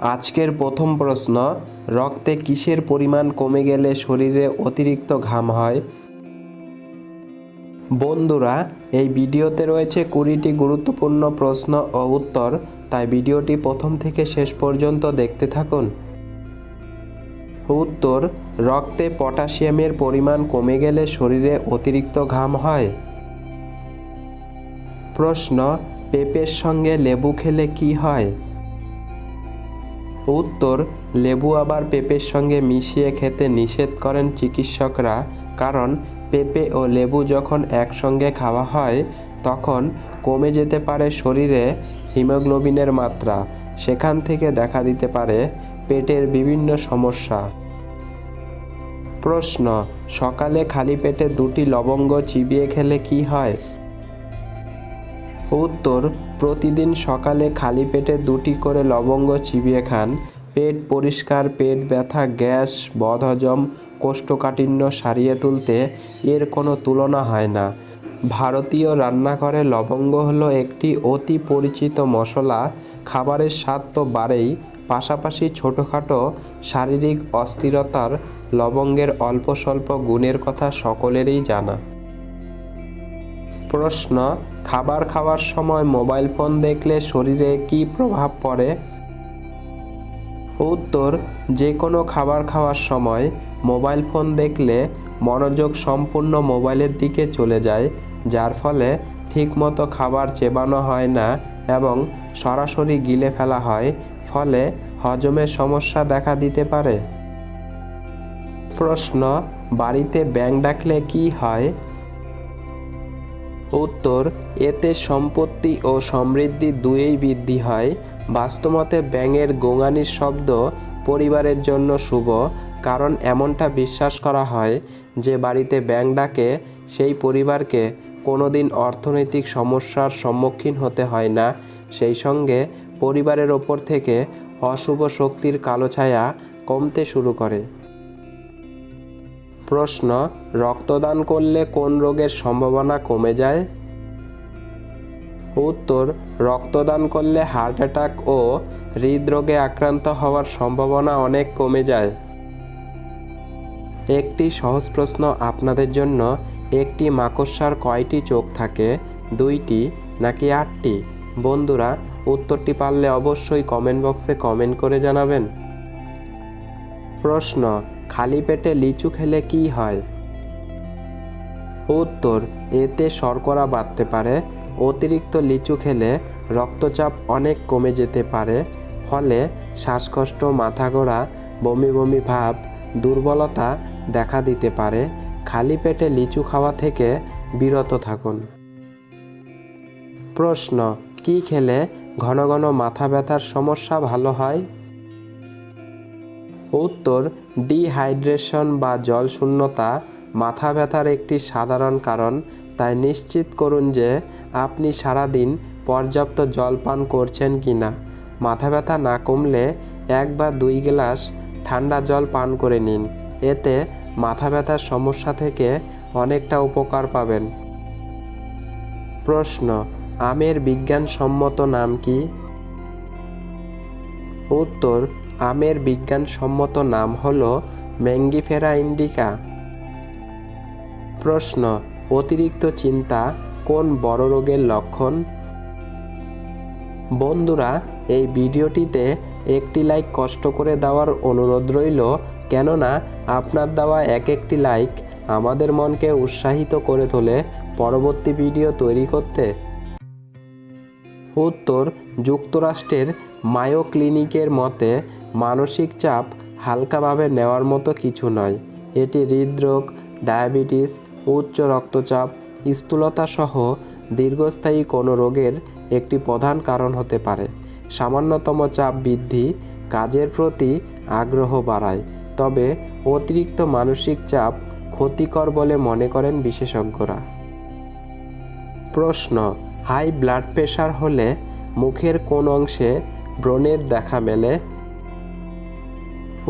আজকের প্রথম প্রশ্ন, রক্তে কিসের পরিমাণ কমে গেলে শরীরে অতিরিক্ত ঘাম হয়? বন্ধুরা, এই ভিডিওতে রয়েছে কুড়িটি গুরুত্বপূর্ণ প্রশ্ন ও উত্তর, তাই ভিডিওটি প্রথম থেকে শেষ পর্যন্ত দেখতে থাকুন। উত্তর, রক্তে পটাশিয়ামের পরিমাণ কমে গেলে শরীরে অতিরিক্ত ঘাম হয়। প্রশ্ন, পেঁপের সঙ্গে লেবু খেলে কি হয়? উত্তর, লেবু আবার পেঁপের সঙ্গে মিশিয়ে খেতে নিষেধ করেন চিকিৎসকরা, কারণ পেঁপে ও লেবু যখন একসঙ্গে খাওয়া হয়, তখন কমে যেতে পারে শরীরে হিমোগ্লোবিনের মাত্রা, সেখান থেকে দেখা দিতে পারে পেটের বিভিন্ন সমস্যা। প্রশ্ন, সকালে খালি পেটে দুটি লবঙ্গ চিবিয়ে খেলে কি হয়? উত্তর, প্রতিদিন সকালে খালি পেটে দুটি করে লবঙ্গ চিবিয়ে খান। পেট পরিষ্কার, পেট ব্যথা, গ্যাস, বদহজম, কোষ্ঠকাঠিন্য সারিয়ে তুলতে এর কোনো তুলনা হয় না। ভারতীয় রান্নাঘরে লবঙ্গ হলো একটি অতি পরিচিত মশলা। খাবারের স্বাদ তো বাড়েই, পাশাপাশি ছোটোখাটো শারীরিক অস্থিরতার লবঙ্গের অল্প স্বল্প গুণের কথা সকলেরই জানা। প্রশ্ন, খাবার খাওয়ার সময় মোবাইল ফোন দেখলে শরীরে কী প্রভাব পড়ে? উত্তর যে কোনো খাবার খাওয়ার সময় মোবাইল ফোন দেখলে মনোযোগ সম্পূর্ণ মোবাইলের দিকে চলে যায়, যার ফলে ঠিকমতো খাবার চেবানো হয় না এবং সরাসরি গিলে ফেলা হয়, ফলে হজমের সমস্যা দেখা দিতে পারে। প্রশ্ন, বাড়িতে ব্যাং ডাকলে কি হয়? উত্তর, এতে সম্পত্তি ও সমৃদ্ধি দুয়েই বৃদ্ধি হয়। বাস্তবতে ব্যাঙের গোঙানির শব্দ পরিবারের জন্য শুভ, কারণ এমনটা বিশ্বাস করা হয় যে বাড়িতে ব্যাং ডাকে, সেই পরিবারকে কোনোদিন অর্থনৈতিক সমস্যার সম্মুখীন হতে হয় না। সেই সঙ্গে পরিবারের ওপর থেকে অশুভ শক্তির কালো ছায়া কমতে শুরু করে। প্রশ্ন, রক্তদান করলে কোন রোগের সম্ভাবনা কমে যায়? উত্তর, রক্তদান করলে হার্ট অ্যাটাক ও হৃদরোগে আক্রান্ত হওয়ার সম্ভাবনা অনেক কমে যায়। একটি সহজ প্রশ্ন আপনাদের জন্য, একটি মাকড়সার কয়টি চোখ থাকে? দুইটি নাকি আটটি? বন্ধুরা, উত্তরটি পারলে অবশ্যই কমেন্ট বক্সে কমেন্ট করে জানাবেন। প্রশ্ন খালি পেটে লিচু খেলে কি হয়? উত্তর, এতে শর্করা বাড়তে পারে, অতিরিক্ত লিচু খেলে রক্তচাপ অনেক কমে যেতে পারে, ফলে শ্বাসকষ্ট মাথা ঘোরা বমি বমি ভাব, দুর্বলতা দেখা দিতে পারে। খালি পেটে লিচু খাওয়া থেকে বিরত থাকুন। প্রশ্ন, কি খেলে ঘন ঘন মাথা ব্যথার সমস্যা ভালো হয়? উত্তর, ডিহাইড্রেশন বা জল শূন্যতা মাথা ব্যথার একটি সাধারণ কারণ। তাই নিশ্চিত করুন যে আপনি সারাদিন পর্যাপ্ত জল পান করছেন কি না মাথা ব্যথা না কমলে এক বা দুই গ্লাস ঠান্ডা জল পান করে নিন। এতে মাথা ব্যথার সমস্যা থেকে অনেকটা উপকার পাবেন। প্রশ্ন, আমের বিজ্ঞানসম্মত নাম কি? উত্তর আমের বিজ্ঞানসম্মত নাম হল ম্যাঙ্গিফেরা ইন্ডিকা। প্রশ্ন, অতিরিক্ত চিন্তা কোন বড় রোগের লক্ষণ? বন্ধুরা, এই ভিডিওটিতে একটি লাইক কষ্ট করে দেওয়ার অনুরোধ রইল, কেননা আপনার দেওয়া এক একটি লাইক আমাদের মনকে উৎসাহিত করে তোলে পরবর্তী ভিডিও তৈরি করতে। উত্তর যুক্তরাষ্ট্রের মায়ো ক্লিনিকের মতে, মানসিক চাপ হালকাভাবে নেওয়ার মতো কিছু নয়। এটি হৃদরোগ, ডায়াবেটিস, উচ্চ রক্তচাপ স্থূলতা সহ দীর্ঘস্থায়ী কোনো রোগের একটি প্রধান কারণ হতে পারে। সামান্যতম চাপ বৃদ্ধি কাজের প্রতি আগ্রহ বাড়ায়, তবে অতিরিক্ত মানসিক চাপ ক্ষতিকর বলে মনে করেন বিশেষজ্ঞরা। প্রশ্ন হাই ব্লাড প্রেশার হলে মুখের কোন অংশে ব্রণের দেখা মেলে?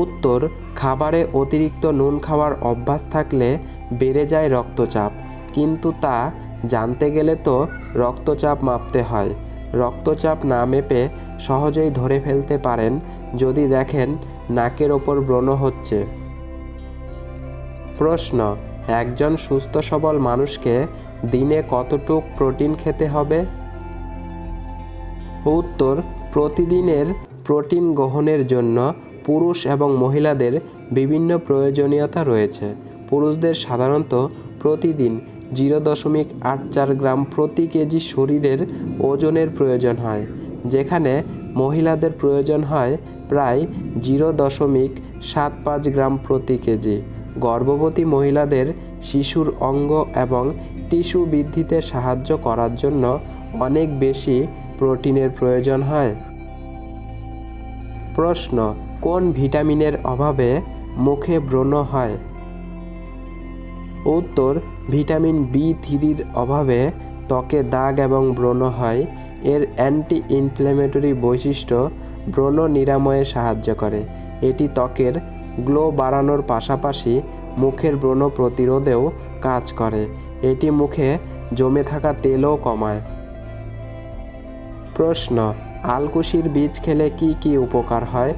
উত্তর, খাবারে অতিরিক্ত নুন খাওয়ার অভ্যাস থাকলে বেড়ে যায় রক্তচাপ, কিন্তু তা জানতে গেলে তো রক্তচাপ মাপতে হয়। রক্তচাপ না মেপে সহজেই ধরে ফেলতে পারেন যদি দেখেন নাকের ওপর ব্রণ হচ্ছে। প্রশ্ন একজন সুস্থ সবল মানুষকে দিনে কতটুক প্রোটিন খেতে হবে? উত্তর, প্রতিদিনের প্রোটিন গ্রহণের জন্য পুরুষ এবং মহিলাদের বিভিন্ন প্রয়োজনীয়তা রয়েছে। পুরুষদের সাধারণত প্রতিদিন জিরো দশমিক আট চার গ্রাম প্রতি কেজি শরীরের ওজনের প্রয়োজন হয়, যেখানে মহিলাদের প্রয়োজন হয় প্রায় জিরো দশমিক সাত পাঁচ গ্রাম প্রতি কেজি। গর্ভবতী মহিলাদের শিশুর অঙ্গ এবং টিস্যু বৃদ্ধিতে সাহায্য করার জন্য অনেক বেশি প্রোটিনের প্রয়োজন হয়। প্রশ্ন, কোন ভিটামিনের অভাবে মুখে ব্রণ হয়? উত্তর, ভিটামিন বি থ্রির অভাবে ত্বকে দাগ এবং ব্রণ হয়। এর অ্যান্টি ইনফ্ল্যামেটরি বৈশিষ্ট্য ব্রণ নিরাময়ে সাহায্য করে। এটি ত্বকের গ্লো বাড়ানোর পাশাপাশি মুখের ব্রণ প্রতিরোধেও কাজ করে। এটি মুখে জমে থাকা তেলও কমায়। প্রশ্ন, আলকুশির বীজ খেলে কি কি উপকার হয়?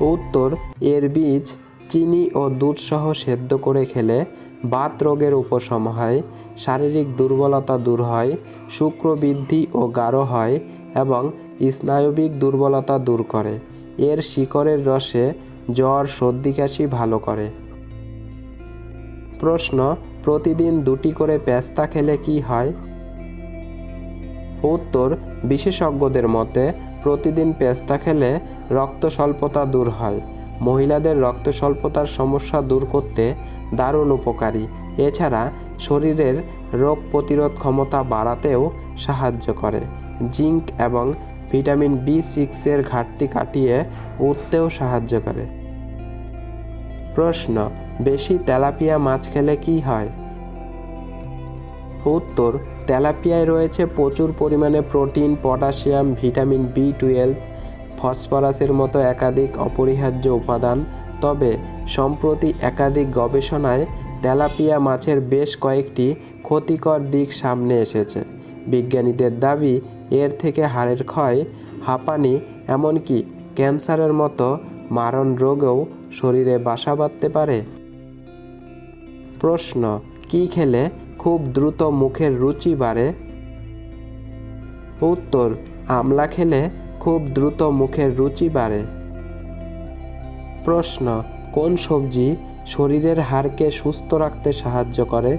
উত্তর, এর বীজ চিনি ও দুধসহ সেদ্ধ করে খেলে বাত রোগের উপশম হয়, শারীরিক দুর্বলতা দূর হয় শুক্র বৃদ্ধি ও গাঢ় হয় এবং স্নায়বিক দুর্বলতা দূর করে। এর শিকড়ের রসে জ্বর, সর্দি, কাশি ভালো করে। প্রশ্ন, প্রতিদিন দুটি করে পেস্তা খেলে কি হয়? উত্তর, বিশেষজ্ঞদের মতে, প্রতিদিন পেস্তা খেলে রক্ত স্বল্পতা দূর হয়। মহিলাদের রক্ত স্বল্পতার সমস্যা দূর করতে দারুণ উপকারী। এছাড়া, শরীরের রোগ প্রতিরোধ ক্ষমতা বাড়াতেও সাহায্য করে। জিঙ্ক এবং ভিটামিন বি সিক্সের ঘাটতি কাটিয়ে উঠতেও সাহায্য করে। প্রশ্ন, বেশি তেলাপিয়া মাছ খেলে কি হয়? উত্তর, তেলাপিয়ায় রয়েছে প্রচুর পরিমাণে protein, potassium, vitamin B twelve, ফসফরাসের মতো একাধিক অপরিহার্য উপাদান। তবে, সম্প্রতি একাধিক গবেষণায় তেলাপিয়া মাছের বেশ কয়েকটি ক্ষতিকর দিক সামনে এসেছে। বিজ্ঞানীদের দাবি এর থেকে হাড়ের ক্ষয়, হাঁপানি, এমনকি ক্যান্সারের মতো মারণ রোগেও শরীরে বাসা বাঁধতে পারে। প্রশ্ন, কি খেলে খুব দ্রুত মুখের রুচি বাড়ে? উত্তর, আমলা খেলে খুব দ্রুত মুখের রুচি বাড়ে। প্রশ্ন, কোন সবজি শরীরের হাড়কে সুস্থ রাখতে সাহায্য করে?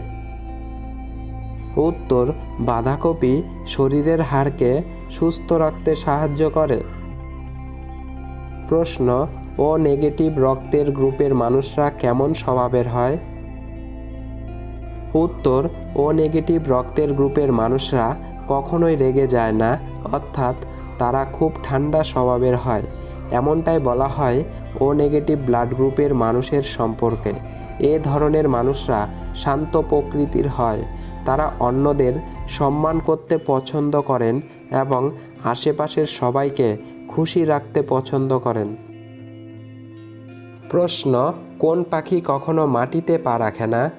উত্তর, বাঁধাকপি শরীরের হাড়কে সুস্থ রাখতে সাহায্য করে। প্রশ্ন, ও নেগেটিভ রক্তের গ্রুপের মানুষরা কেমন স্বভাবের হয়? উত্তর, ও নেগেটিভ রক্তের গ্রুপের মানুষরা কখনোই রেগে যায় না, অর্থাৎ তারা খুব ঠান্ডা স্বভাবের হয়। এমনটাই বলা হয় ও নেগেটিভ ব্লাড গ্রুপের মানুষের সম্পর্কে। এ ধরনের মানুষরা শান্ত প্রকৃতির হয়। তারা অন্যদের সম্মান করতে পছন্দ করেন এবং আশেপাশের সবাইকে খুশি রাখতে পছন্দ করেন। প্রশ্ন, কোন পাখি কখনো মাটিতে পা রাখে না?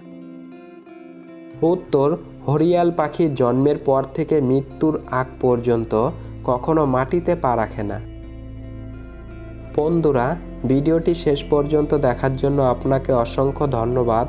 উত্তর, হরিয়াল পাখি জন্মের পর থেকে মৃত্যুর আগ পর্যন্ত কখনো মাটিতে পা রাখে না। বন্ধুরা, ভিডিওটি শেষ পর্যন্ত দেখার জন্য আপনাকে অসংখ্য ধন্যবাদ।